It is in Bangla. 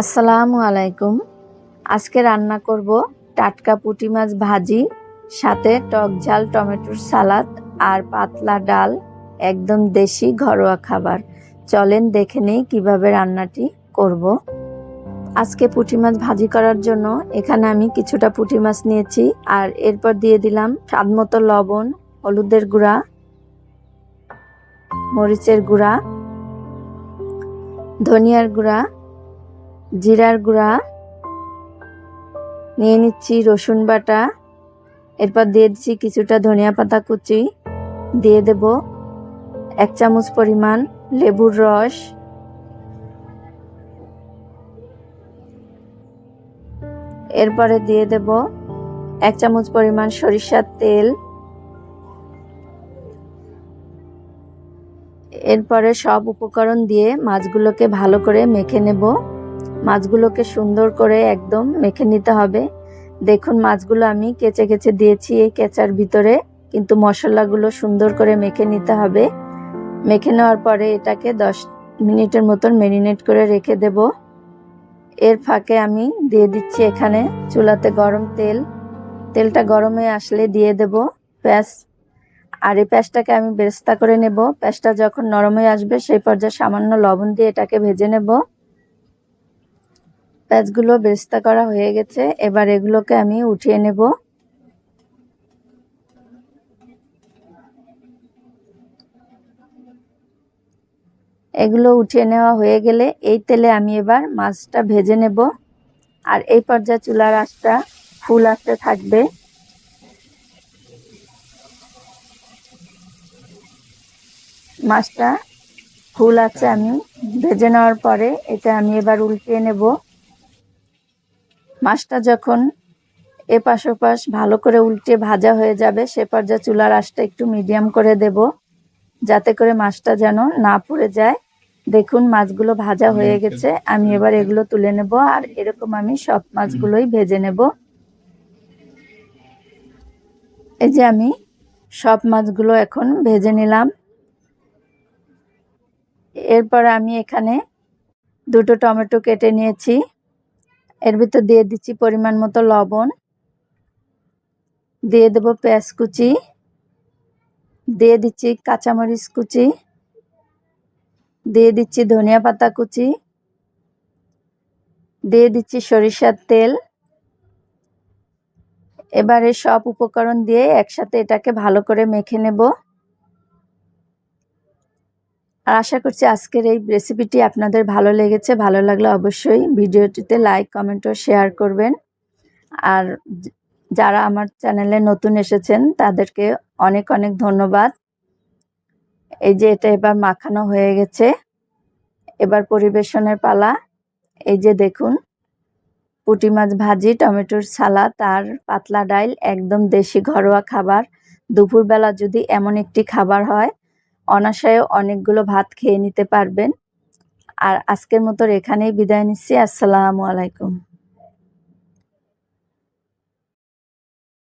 আসসালামু আলাইকুম। আজকে রান্না করব টাটকা পুঁটি মাছ ভাজি, সাথে টক ঝাল, টমেটোর সালাদ আর পাতলা ডাল, একদম দেশি ঘরোয়া খাবার। চলেন দেখে নেই কীভাবে রান্নাটি করব। আজকে পুঁটি মাছ ভাজি করার জন্য এখানে আমি কিছুটা পুঁটি মাছ নিয়েছি আর এরপর দিয়ে দিলাম স্বাদ মতো লবণ, হলুদের গুঁড়া, মরিচের গুঁড়া, ধনিয়ার গুঁড়া জিরার গুঁড়া, নিয়ে নিচ্ছি রসুন বাটা, এরপর দিয়ে দিচ্ছি কিছুটা ধনিয়া পাতা কুচি, দিয়ে দেব এক চামচ পরিমাণ লেবুর রস। এরপরে দিয়ে দেব এক চামচ পরিমাণ সরিষার তেল। এরপরে সব উপকরণ দিয়ে মাছগুলোকে ভালো করে মেখে নেব। মাছগুলোকে সুন্দর করে একদম মেখে নিতে হবে। দেখুন, মাছগুলো আমি কেচে কেচে দিয়েছি এই কেচার ভিতরে, কিন্তু মশলাগুলো সুন্দর করে মেখে নিতে হবে। মেখে নেওয়ার পরে এটাকে দশ মিনিটের মতন ম্যারিনেট করে রেখে দেব। এর ফাঁকে আমি দিয়ে দিচ্ছি এখানে চুলাতে গরম তেল। তেলটা গরমে আসলে দিয়ে দেব পেঁয়াজ। আর এই প্যাঁচটাকে আমি বেরেস্তা করে নেব। প্যাঁচটা যখন নরম হয়ে আসবে, সেই পর্যায়ে সামান্য লবণ দিয়ে এটাকে ভেজে নেব। পেঁয়াজগুলো বেরেস্তা করা হয়ে গেছে। এবার এগুলোকে আমি উঠিয়ে নেব। এগুলো উঠিয়ে নেওয়া হয়ে গেলে এই তেলে আমি এবার মাছটা ভেজে নেব। আর এই পর্যায়ে চুলার আঁচটা, ফুল আসতে থাকবে। মাছটা ফুল আছে আমি ভেজে নেওয়ার পরে এটা আমি এবার উল্টিয়ে নেব। মাছটা যখন এপাশ ওপাশ ভালো করে উল্টে ভাজা হয়ে যাবে সে পর্যায়ে চুলার আঁচটা একটু মিডিয়াম করে দেব যাতে করে মাছটা যেন না পুড়ে যায়। দেখুন মাছগুলো ভাজা হয়ে গেছে। আমি এবার এগুলো তুলে নেব আর এরকম আমি সব মাছগুলোই ভেজে নেব। এই যে আমি সব মাছগুলো এখন ভেজে নিলাম। এরপর আমি এখানে দুটো টমেটো কেটে নিয়েছি। এর ভিতর দিয়ে দিচ্ছি পরিমাণ মতো লবণ। দিয়ে দেব পেঁয়াজ কুচি। দিয়ে দিচ্ছি কাঁচামরিচ কুচি। দিয়ে দিচ্ছি ধনিয়া পাতা কুচি। দিয়ে দিচ্ছি সরিষার তেল। এবারে সব উপকরণ দিয়ে একসাথে এটাকে ভালো করে মেখে নেব। আর আশা করছি আজকের এই রেসিপিটি আপনাদের ভালো লেগেছে, ভালো লাগলে অবশ্যই ভিডিওটিতে লাইক কমেন্ট ও শেয়ার করবেন। আর যারা আমার চ্যানেলে নতুন এসেছেন, তাদেরকে অনেক অনেক ধন্যবাদ। এই যে এটা এবার মাখানো হয়ে গেছে। এবার পরিবেশনের পালা। এই যে দেখুন, পুঁটি মাছ ভাজি, টমেটোর সালাদ আর পাতলা ডাইল, একদম দেশি ঘরোয়া খাবার। দুপুরবেলা যদি এমন একটি খাবার হয় অনাশয়ে অনেকগুলো ভাত খেয়ে নিতে পারবেন। আর আজকের মতো এখানেই বিদায় নিচ্ছি। আসসালামু আলাইকুম।